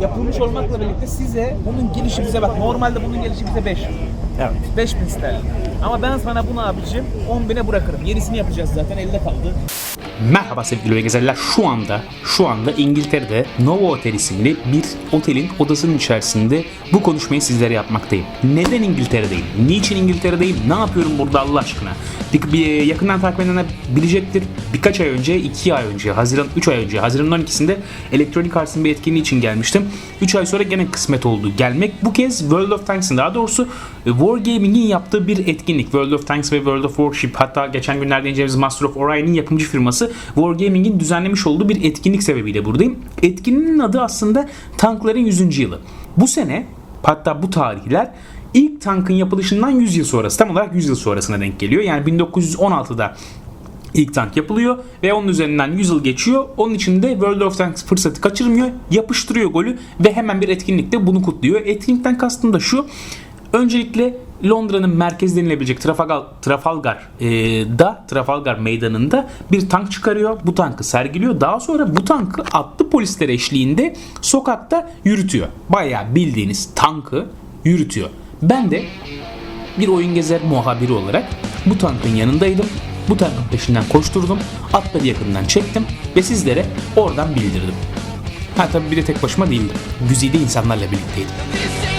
yapılmış olmakla birlikte size bunun gelişi bize bak normalde bunun gelişi bize 5. Evet. 5000 sterlin. Ama ben sana bunu abicim 10 bine bırakırım. Yenisini yapacağız zaten elde kaldı. Merhaba sevgili Vegezeller. Şu anda şu anda İngiltere'de Nova Otel isimli bir otelin odasının içerisinde bu konuşmayı sizlere yapmaktayım. Neden İngiltere'deyim? Niçin İngiltere'deyim? Ne yapıyorum burada Allah aşkına? Bir, bir- yakından takip edenler bilecektir. Birkaç ay önce, 2 ay önce, Haziran 3 ay önce, Haziran'ın 12'sinde Electronic Arts'ın bir etkinliği için gelmiştim. 3 ay sonra gene kısmet oldu gelmek. Bu kez World of Tanks'ın daha doğrusu e, Wargaming'in yaptığı bir etkinlik. World of Tanks ve World of Warship hatta geçen günlerde incelediğimiz Master of Orion'in yapımcı firması Wargaming'in düzenlemiş olduğu bir etkinlik sebebiyle buradayım. Etkinliğin adı aslında Tankların 100. yılı. Bu sene hatta bu tarihler ilk tankın yapılışından 100 yıl sonrası tam olarak 100 yıl sonrasına denk geliyor. Yani 1916'da İlk tank yapılıyor ve onun üzerinden 100 yıl geçiyor. Onun için de World of Tanks fırsatı kaçırmıyor. Yapıştırıyor golü ve hemen bir etkinlikte bunu kutluyor. Etkinlikten kastım da şu. Öncelikle Londra'nın merkezi denilebilecek Trafalgar, Trafalgar e, Trafalgar meydanında bir tank çıkarıyor. Bu tankı sergiliyor. Daha sonra bu tankı atlı polisler eşliğinde sokakta yürütüyor. Bayağı bildiğiniz tankı yürütüyor. Ben de bir oyun gezer muhabiri olarak bu tankın yanındaydım. Bu tankın peşinden koşturdum. Atları yakından çektim ve sizlere oradan bildirdim. Ha tabii bir de tek başıma değildim. Güzide insanlarla birlikteydim.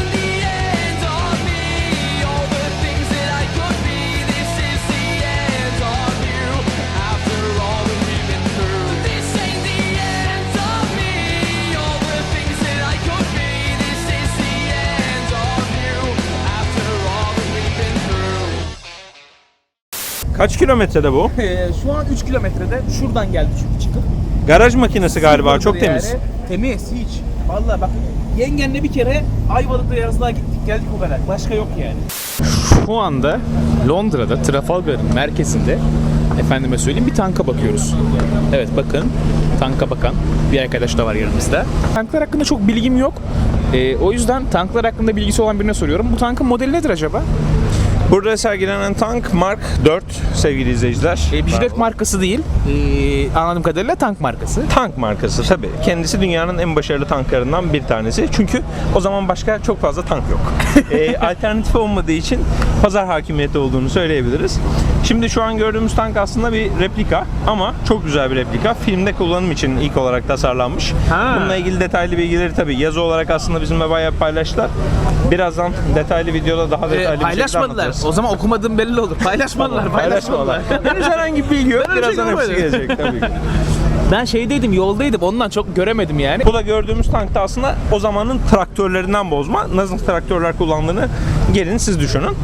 Kaç kilometrede bu? Ee, şu an 3 kilometrede şuradan geldi çünkü çıkıp. Garaj makinesi galiba Sıfırdır çok temiz. yani. Temiz hiç. Vallahi bak yengenle bir kere Ayvalık'ta yazlığa gittik geldik o kadar. Başka yok yani. Şu anda Londra'da Trafalgar'ın merkezinde efendime söyleyeyim bir tanka bakıyoruz. Evet bakın tanka bakan bir arkadaş da var yanımızda. Tanklar hakkında çok bilgim yok. Ee, o yüzden tanklar hakkında bilgisi olan birine soruyorum. Bu tankın modeli nedir acaba? Burada sergilenen tank Mark 4 sevgili izleyiciler. Ee, bir jilet markası değil. Ee, anladığım kadarıyla tank markası. Tank markası tabi. Kendisi dünyanın en başarılı tanklarından bir tanesi. Çünkü o zaman başka çok fazla tank yok. Ee, alternatif olmadığı için pazar hakimiyeti olduğunu söyleyebiliriz. Şimdi şu an gördüğümüz tank aslında bir replika ama çok güzel bir replika. Filmde kullanım için ilk olarak tasarlanmış. Ha. Bununla ilgili detaylı bilgileri tabi yazı olarak aslında bizimle bayağı paylaştılar. Birazdan detaylı videoda daha detaylı bir şekilde Ee, paylaşmadılar. anlatacağız. O zaman okumadığım belli olur. Paylaşmadılar. paylaşmadılar. Henüz herhangi bir bilgi yok. Ben bir Birazdan hepsi gelecek tabii ki. ben şeydeydim yoldaydım ondan çok göremedim yani. Bu da gördüğümüz tank da aslında o zamanın traktörlerinden bozma. Nasıl traktörler kullandığını gelin siz düşünün.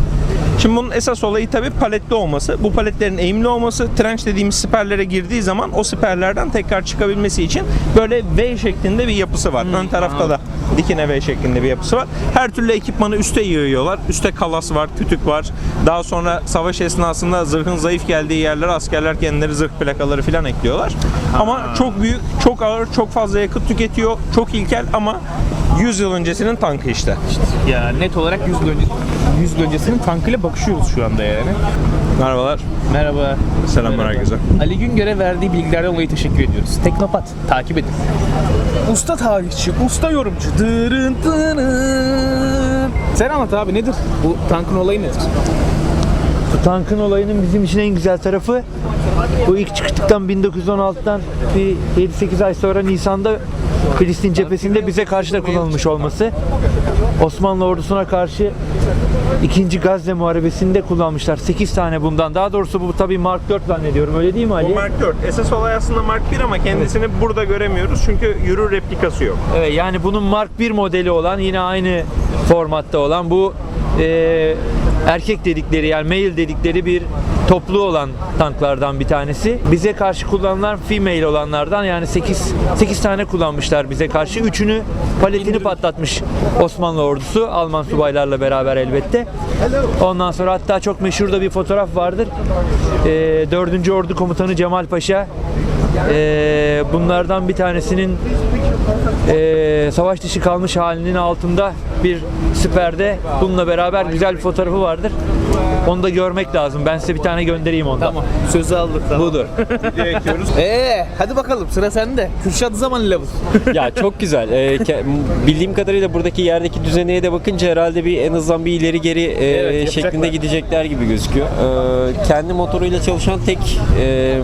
Şimdi bunun esas olayı tabii paletli olması. Bu paletlerin eğimli olması, trench dediğimiz siperlere girdiği zaman o siperlerden tekrar çıkabilmesi için böyle V şeklinde bir yapısı var. Ön tarafta da dikine V şeklinde bir yapısı var. Her türlü ekipmanı üste yığıyorlar. Üste kalas var, kütük var. Daha sonra savaş esnasında zırhın zayıf geldiği yerlere askerler kendileri zırh plakaları falan ekliyorlar. Ama çok büyük, çok ağır, çok fazla yakıt tüketiyor. Çok ilkel ama 100 yıl öncesinin tankı işte. Ya net olarak 100 yıl, önce, 100 yıl öncesinin tankıyla bakışıyoruz şu anda yani. Merhabalar. Merhaba. Selamlar herkese. Ali Güngör'e verdiği bilgilerden dolayı teşekkür ediyoruz. Teknopat. Takip edin. Usta tarihçi, usta yorumcu. Dırın dırın. Sen anlat abi nedir? Bu tankın olayı nedir? Bu tankın olayının bizim için en güzel tarafı bu ilk çıktıktan 1916'dan bir 7-8 ay sonra Nisan'da Filistin cephesinde bize karşı da kullanılmış olması. Osmanlı ordusuna karşı 2. Gazze Muharebesi'nde kullanmışlar. 8 tane bundan. Daha doğrusu bu tabii Mark 4 zannediyorum. Öyle değil mi Ali? Bu Mark 4. Esas olay aslında Mark 1 ama kendisini burada göremiyoruz çünkü yürü replikası yok. Evet yani bunun Mark 1 modeli olan yine aynı formatta olan bu e, erkek dedikleri yani male dedikleri bir toplu olan tanklardan bir tanesi. Bize karşı kullanılan female olanlardan yani 8 8 tane kullanmışlar bize karşı. Üçünü paletini patlatmış Osmanlı ordusu Alman subaylarla beraber elbette. Ondan sonra hatta çok meşhur da bir fotoğraf vardır. E, 4. Ordu Komutanı Cemal Paşa Ee, bunlardan bir tanesinin ee, savaş dışı kalmış halinin altında bir siperde bununla beraber güzel bir fotoğrafı vardır. Onu da görmek lazım. Ben size bir tane göndereyim ondan. Tamam. Sözü aldık tamam. Budur. Eee hadi bakalım sıra sende. Kürşat Zaman level. ya çok güzel. Ee, ke- bildiğim kadarıyla buradaki yerdeki düzeneye de bakınca herhalde bir en azından bir ileri geri e, Evet, yapacaklar. şeklinde gidecekler gibi gözüküyor. Ee, kendi motoruyla çalışan tek e,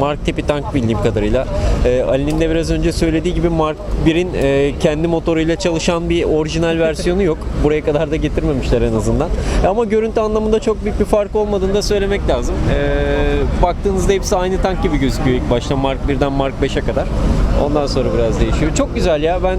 Mark tipi tank bildiğim kadarıyla. Ee, Ali'nin de biraz önce söylediği gibi Mark 1'in e, kendi motoruyla çalışan bir orijinal versiyonu yok. Buraya kadar da getirmemişler en azından. Ama görüntü anlamında çok büyük bir fark olmadığını da söylemek lazım. Ee, baktığınızda hepsi aynı tank gibi gözüküyor ilk başta Mark 1'den Mark 5'e kadar. Ondan sonra biraz değişiyor. Çok güzel ya. Ben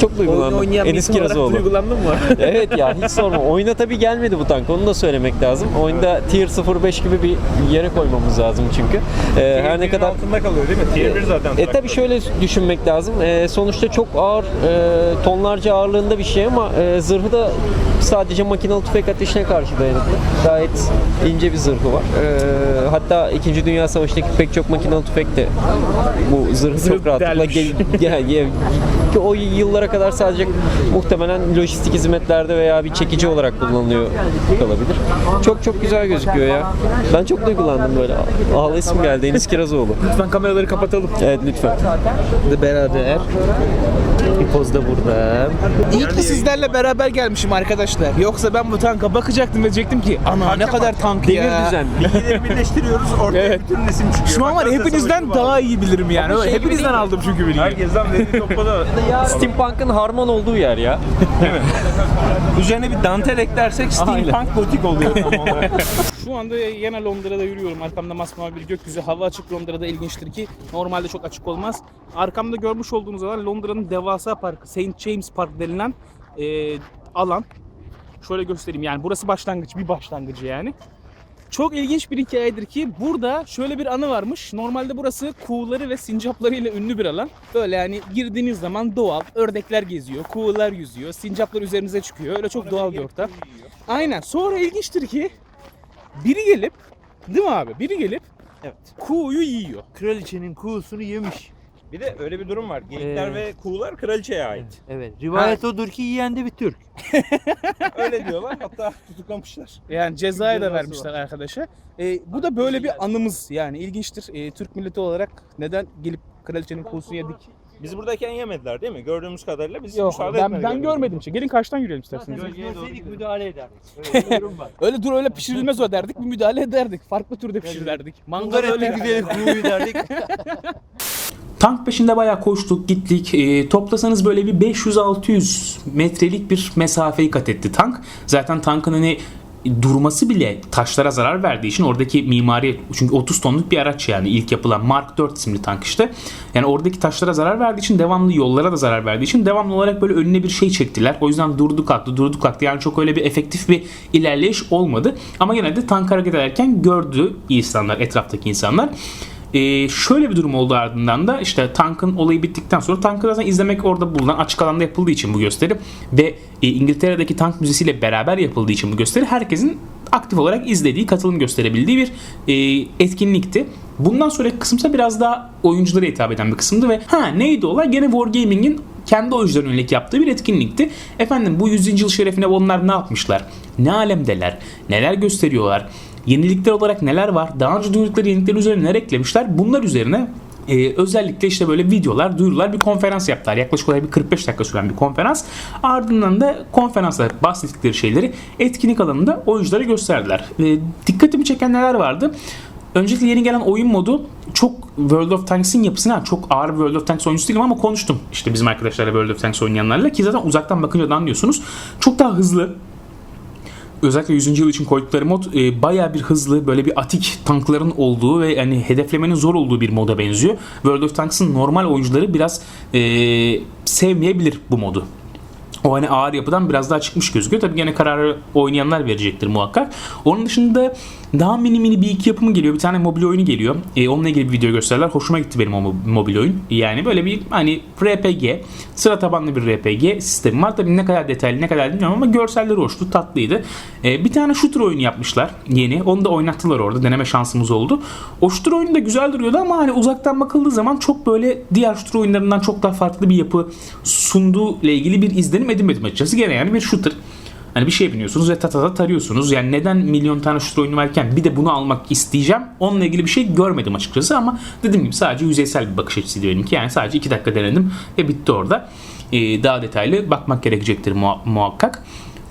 çok duygulandım. Oynayan Enis Kirazoğlu. duygulandın mı? evet ya hiç sorma. Oyuna tabii gelmedi bu tank. Onu da söylemek lazım. Oyunda Tier 05 gibi bir yere koymamız lazım çünkü. Ee, her ne kadar altında kalıyor değil mi? Tier 1 zaten. e tabi şöyle düşünmek lazım. E, sonuçta çok ağır, e, tonlarca ağırlığında bir şey ama e, zırhı da sadece makinalı tüfek ateşine karşı dayanıklı. Gayet ince bir zırhı var. E, hatta 2. Dünya Savaşı'ndaki pek çok makinalı tüfek de bu zırhı çok rahatlıkla gel, gel, gel- ki o yıllara kadar sadece muhtemelen lojistik hizmetlerde veya bir çekici olarak kullanılıyor kalabilir. Çok çok güzel gözüküyor ya. Ben çok duygulandım böyle. Ağlayasım geldi. Enis Kirazoğlu. Lütfen kameraları kapatalım. Evet lütfen. de beraber. Bir poz da burada. İyi ki sizlerle beraber gelmişim arkadaşlar. Yoksa ben bu tanka bakacaktım ve diyecektim ki ana ne kadar tank ya. Demir düzen. Bilgileri birleştiriyoruz ortaya Evet. bütün resim çıkıyor. Şu an var hepinizden daha iyi bilirim yani. Şey hepinizden değil. aldım çünkü bilgiyi. Herkesten veri topladı. Steampunk'ın harman olduğu yer ya. Üzerine bir dantel eklersek steampunk gotik oluyor tam olarak. Şu anda yine Londra'da yürüyorum. Arkamda masmavi bir gökyüzü. Hava açık Londra'da ilginçtir ki normalde çok açık olmaz. Arkamda görmüş olduğunuz alan Londra'nın devasa parkı. St. James Park denilen e, alan. Şöyle göstereyim yani burası başlangıç, bir başlangıcı yani. Çok ilginç bir hikayedir ki burada şöyle bir anı varmış. Normalde burası kuğuları ve sincaplarıyla ünlü bir alan. Böyle yani girdiğiniz zaman doğal. Ördekler geziyor, kuğular yüzüyor, sincaplar üzerinize çıkıyor. Öyle çok doğal bir ortam. Aynen. Sonra ilginçtir ki biri gelip değil mi abi? Biri gelip Evet. kuğuyu yiyor. Kraliçenin kuğusunu yemiş. Bir de öyle bir durum var. Geyikler Ee, ve kuğular kraliçeye ait. Evet. Rivayet odur ki yiyen de bir Türk. Öyle diyorlar. Hatta tutuklamışlar. Yani cezayı da Cezası vermişler arkadaşa. Ee, bu da böyle bir anımız yani ilginçtir. Ee, Türk milleti olarak neden gelip kraliçenin kuğusunu yedik? Biz buradayken yemediler değil mi? Gördüğümüz kadarıyla biz Yok müsaade ben, etmedik. ben görmedim. Işte. Gelin karşıdan yürüyelim isterseniz. Görseydik müdahale ederdik. Öyle bir durum var. Öyle dur öyle pişirilmez o derdik. Bir müdahale ederdik. Farklı türde pişirirlerdik. Mangal Bunlar hep öyle. bir gidelim derdik. Tank peşinde bayağı koştuk gittik. E, toplasanız böyle bir 500-600 metrelik bir mesafeyi kat etti tank. Zaten tankın hani durması bile taşlara zarar verdiği için oradaki mimari çünkü 30 tonluk bir araç yani ilk yapılan Mark 4 isimli tank işte. Yani oradaki taşlara zarar verdiği için devamlı yollara da zarar verdiği için devamlı olarak böyle önüne bir şey çektiler. O yüzden durdu kalktı durdu kalktı yani çok öyle bir efektif bir ilerleyiş olmadı. Ama yine de tank hareket ederken gördü insanlar etraftaki insanlar. Ee, şöyle bir durum oldu ardından da işte tankın olayı bittikten sonra tankı zaten izlemek orada bulunan açık alanda yapıldığı için bu gösteri ve e, İngiltere'deki tank müzesiyle beraber yapıldığı için bu gösteri herkesin aktif olarak izlediği, katılım gösterebildiği bir e, etkinlikti. Bundan sonraki kısımsa biraz daha oyunculara hitap eden bir kısımdı ve ha neydi olay? Gene Wargaming'in kendi oyuncularına yönelik yaptığı bir etkinlikti. Efendim bu 100. yıl şerefine onlar ne yapmışlar? Ne alemdeler? Neler gösteriyorlar? Yenilikler olarak neler var? Daha önce duydukları yenilikler üzerine neler eklemişler? Bunlar üzerine e, özellikle işte böyle videolar, duyurular bir konferans yaptılar. Yaklaşık olarak bir 45 dakika süren bir konferans. Ardından da konferansla bahsettikleri şeyleri etkinlik alanında oyunculara gösterdiler. E, dikkatimi çeken neler vardı? Öncelikle yeni gelen oyun modu çok World of Tanks'in yapısına çok ağır bir World of Tanks oyuncusu değilim ama konuştum işte bizim arkadaşlarla World of Tanks oynayanlarla ki zaten uzaktan bakınca da anlıyorsunuz. Çok daha hızlı, özellikle 100. yıl için koydukları mod e, bayağı bir hızlı böyle bir atik tankların olduğu ve yani hedeflemenin zor olduğu bir moda benziyor. World of Tanks'ın normal oyuncuları biraz e, sevmeyebilir bu modu. O hani ağır yapıdan biraz daha çıkmış gözüküyor. Tabii gene kararı oynayanlar verecektir muhakkak. Onun dışında Daha mini mini bir iki yapımı geliyor. Bir tane mobil oyunu geliyor. E, onunla ilgili bir video gösterdiler. Hoşuma gitti benim o mo- mobil oyun. Yani böyle bir hani RPG, sıra tabanlı bir RPG sistemi var. Tabii ne kadar detaylı ne kadar bilmiyorum ama görselleri hoştu, tatlıydı. E, bir tane shooter oyunu yapmışlar yeni. Onu da oynattılar orada. Deneme şansımız oldu. O shooter oyunu da güzel duruyordu ama hani uzaktan bakıldığı zaman çok böyle diğer shooter oyunlarından çok daha farklı bir yapı sunduğu ile ilgili bir izlenim edinmedim açıkçası. Gene yani bir shooter. Hani bir şey biniyorsunuz ve tatata tarıyorsunuz. Yani neden milyon tane shooter oyunu varken bir de bunu almak isteyeceğim. Onunla ilgili bir şey görmedim açıkçası ama dediğim gibi sadece yüzeysel bir bakış açısıydı benimki. Yani sadece 2 dakika denedim ve bitti orada. Ee, daha detaylı bakmak gerekecektir muha- muhakkak.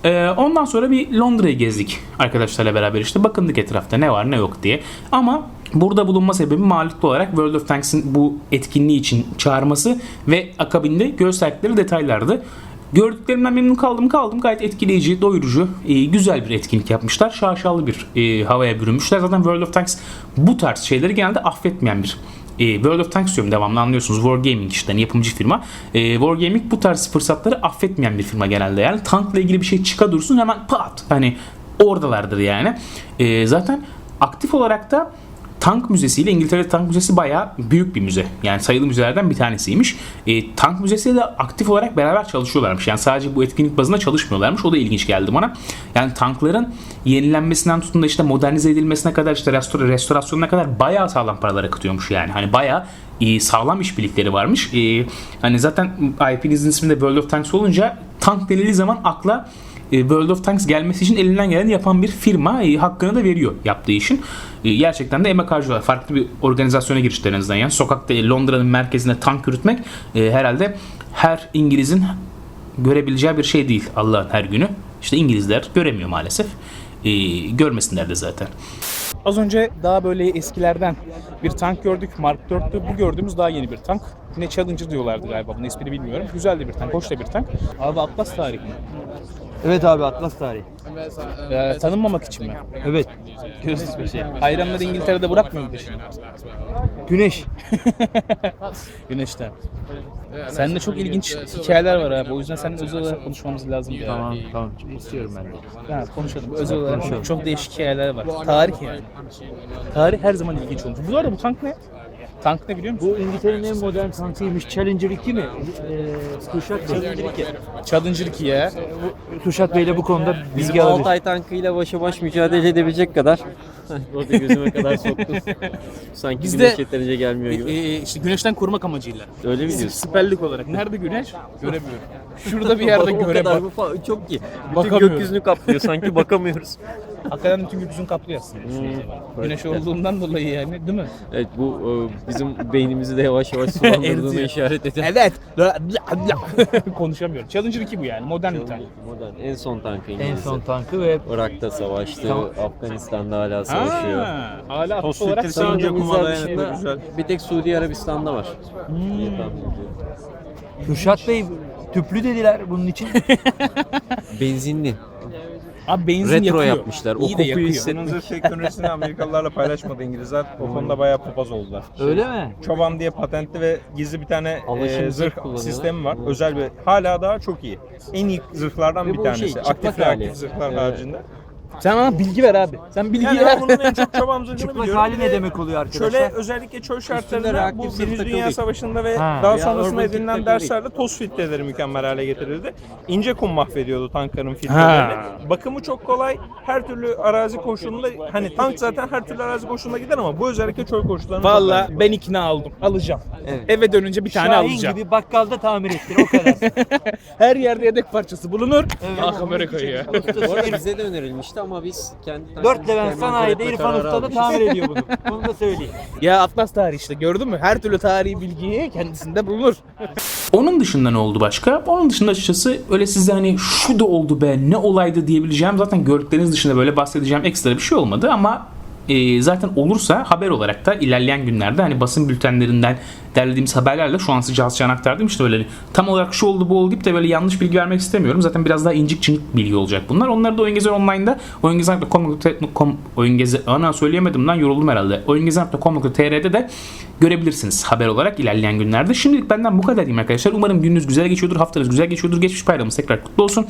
Ee, ondan sonra bir Londra'yı gezdik arkadaşlarla beraber işte bakındık etrafta ne var ne yok diye. Ama burada bulunma sebebi mağluplu olarak World of Tanks'in bu etkinliği için çağırması ve akabinde gösterdikleri detaylardı. Gördüklerimden memnun kaldım kaldım. Gayet etkileyici, doyurucu, e, güzel bir etkinlik yapmışlar. Şaşalı bir e, havaya bürünmüşler. Zaten World of Tanks bu tarz şeyleri genelde affetmeyen bir e, World of Tanks diyorum devamlı anlıyorsunuz. Wargaming işte hani yapımcı firma. E, Wargaming bu tarz fırsatları affetmeyen bir firma genelde. Yani tankla ilgili bir şey çıka dursun hemen pat hani oradalardır yani. E, zaten aktif olarak da Tank Müzesi ile İngiltere Tank Müzesi bayağı büyük bir müze. Yani sayılı müzelerden bir tanesiymiş. E, Tank Müzesi de aktif olarak beraber çalışıyorlarmış. Yani sadece bu etkinlik bazında çalışmıyorlarmış. O da ilginç geldi bana. Yani tankların yenilenmesinden tutun da işte modernize edilmesine kadar işte restor restorasyonuna kadar bayağı sağlam paralar akıtıyormuş yani. Hani bayağı e, sağlam işbirlikleri varmış. E, hani zaten IP'nizin ismi de World of Tanks olunca tank denildiği zaman akla World of Tanks gelmesi için elinden geleni yapan bir firma e, hakkını da veriyor yaptığı işin. E, gerçekten de emek harcıyorlar. Farklı bir organizasyona girişler en azından. Yani sokakta e, Londra'nın merkezinde tank yürütmek e, herhalde her İngiliz'in görebileceği bir şey değil Allah'ın her günü. İşte İngilizler göremiyor maalesef. E, görmesinler de zaten. Az önce daha böyle eskilerden bir tank gördük. Mark 4'tü. Bu gördüğümüz daha yeni bir tank. Yine Challenger diyorlardı galiba. Bunun ismini bilmiyorum. Güzel de bir tank. Hoş da bir tank. Abi Atlas tarihi? Evet abi Atlas tarihi. Ee, tanınmamak için mi? Evet. Gözsüz bir şey. Hayranları İngiltere'de bırakmıyor mu peşini? Güneş. Güneşten. Sende çok ilginç hikayeler var abi. O yüzden seninle özel olarak konuşmamız lazım. Ya. Tamam tamam. İstiyorum ben de. Ha, konuşalım. Özel olarak çok değişik hikayeler var. Tarih yani. Tarih her zaman ilginç olmuş. Bu arada bu tank ne? Tank ne biliyor musun? Bu İngiltere'nin en modern tankıymış. Challenger 2 mi? Ee, Kuşat Bey. Challenger 2 ya. Kuşat Bey'le bu konuda Bizim bilgi alabilir. Altay tankıyla başa baş mücadele edebilecek kadar. Orada gözüme kadar soktum. Sanki Bizde- güneş yeterince gelmiyor gibi. e, işte güneşten korumak amacıyla. Öyle mi diyorsun? Siperlik olarak. Nerede güneş? Göremiyorum. Şurada bir yerde o göre kadar bak. fa- çok iyi. Bütün Bakamıyorum. gökyüzünü kaplıyor sanki bakamıyoruz. Hakikaten bütün gökyüzünü kaplıyor aslında. Güneş olduğundan dolayı yani değil mi? Evet bu e, bizim beynimizi de yavaş yavaş sulandırdığını işaret eden. Evet. Konuşamıyorum. Challenger 2 bu yani. Modern bir tank. Modern en son tankı En İngiliz'de. son tankı ve Irak'ta savaştı. Afganistan'da hala savaşıyor. Ha, hala aktif olarak dayanıklı dışında güzel. bir tek Suudi Arabistan'da var. ediyorum. Kuşat Bey tüplü dediler bunun için. Benzinli. Abi benzin Retro yakıyor. yapmışlar. O İyi de kokuyu yakıyor. zırh teknolojisini Amerikalılarla paylaşmadı İngilizler. O konuda bayağı papaz oldular. Öyle mi? Çoban diye patentli ve gizli bir tane Alışım e, zırh kullanıyorlar. sistemi var. Özel bir hala daha çok iyi. En iyi zırhlardan Ve bir bu tanesi. şey, çıplak Aktif hali. reaktif zırhlar Evet. haricinde. Sen bana bilgi ver abi. Sen bilgi Yani ver. bunun en çok Çıplak biliyorum. hali ne de demek oluyor arkadaşlar? Çöle özellikle çöl şartlarında bu Birinci Dünya. Savaşı'nda ve Ha. daha sonrasında edinilen derslerle toz filtreleri mükemmel hale getirildi. İnce kum mahvediyordu tankların filtrelerini. Bakımı çok kolay. Her türlü arazi koşulunda hani tank zaten her türlü arazi koşulunda gider ama bu özellikle çöl koşullarında çok Valla ben ikna oldum. Alacağım. Evet. Eve dönünce bir tane Şahin alacağım. gibi bakkalda tamir ettir o kadar. Her yerde yedek parçası bulunur. Ah Amerika'yı ya. Bu arada bize de önerilmişti ama biz kendi Dört Levent sanayide İrfan Usta da tamir ediyor bunu. Bunu da söyleyeyim. ya Atlas tarihi işte gördün mü? Her türlü tarihi bilgiyi kendisinde bulunur. Onun dışında ne oldu başka? Onun dışında açıkçası öyle size hani şu da oldu be ne olaydı diyebileceğim zaten gördükleriniz dışında böyle bahsedeceğim ekstra bir şey olmadı ama e, zaten olursa haber olarak da ilerleyen günlerde hani basın bültenlerinden derlediğimiz haberlerle şu an sıcağı sıcağına aktardım işte böyle tam olarak şu oldu bu oldu deyip de böyle yanlış bilgi vermek istemiyorum. Zaten biraz daha incik cinik bilgi olacak bunlar. Onları da Oyun Gezer Online'da oyungezer.com oyun gezer ana söyleyemedim lan yoruldum herhalde. oyungezer.com.tr'de de görebilirsiniz haber olarak ilerleyen günlerde. Şimdilik benden bu kadar diyeyim arkadaşlar. Umarım gününüz güzel geçiyordur, haftanız güzel geçiyordur. Geçmiş bayramımız tekrar kutlu olsun.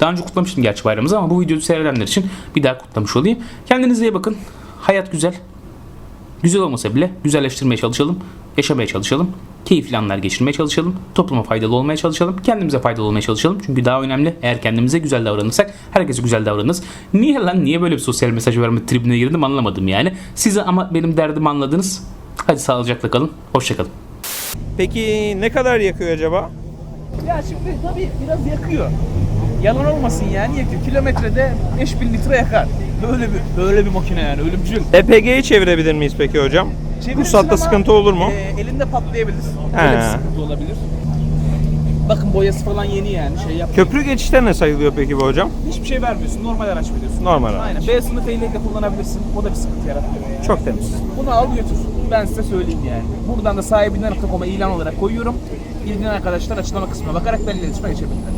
Daha önce kutlamıştım gerçi bayramımızı ama bu videoyu seyredenler için bir daha kutlamış olayım. Kendinize iyi bakın. Hayat güzel. Güzel olmasa bile güzelleştirmeye çalışalım. Yaşamaya çalışalım. Keyifli anlar geçirmeye çalışalım. Topluma faydalı olmaya çalışalım. Kendimize faydalı olmaya çalışalım. Çünkü daha önemli eğer kendimize güzel davranırsak herkese güzel davranırız. Niye lan niye böyle bir sosyal mesaj verme tribine girdim anlamadım yani. Size ama benim derdimi anladınız. Hadi sağlıcakla kalın. Hoşçakalın. Peki ne kadar yakıyor acaba? Ya şimdi tabii biraz yakıyor. Yalan olmasın yani yakıyor. Kilometrede 5000 litre yakar. Böyle bir böyle bir makine yani ölümcül. EPG'yi çevirebilir miyiz peki hocam? Çevirirsin Ruhsatta ama, sıkıntı olur mu? e, elinde patlayabilir. He. Öyle bir sıkıntı olabilir. Bakın boyası falan yeni yani şey yap. Köprü geçişte ne sayılıyor peki bu hocam? Hiçbir şey vermiyorsun. Normal araç veriyorsun. Normal araç. Aynen. B sınıf ehliyetle kullanabilirsin. O da bir sıkıntı yaratmıyor. Çok temiz. Bunu al götür. Ben size söyleyeyim yani. Buradan da sahibinden.com'a ilan olarak koyuyorum. İlgilenen arkadaşlar açıklama kısmına bakarak benimle iletişime geçebilirler.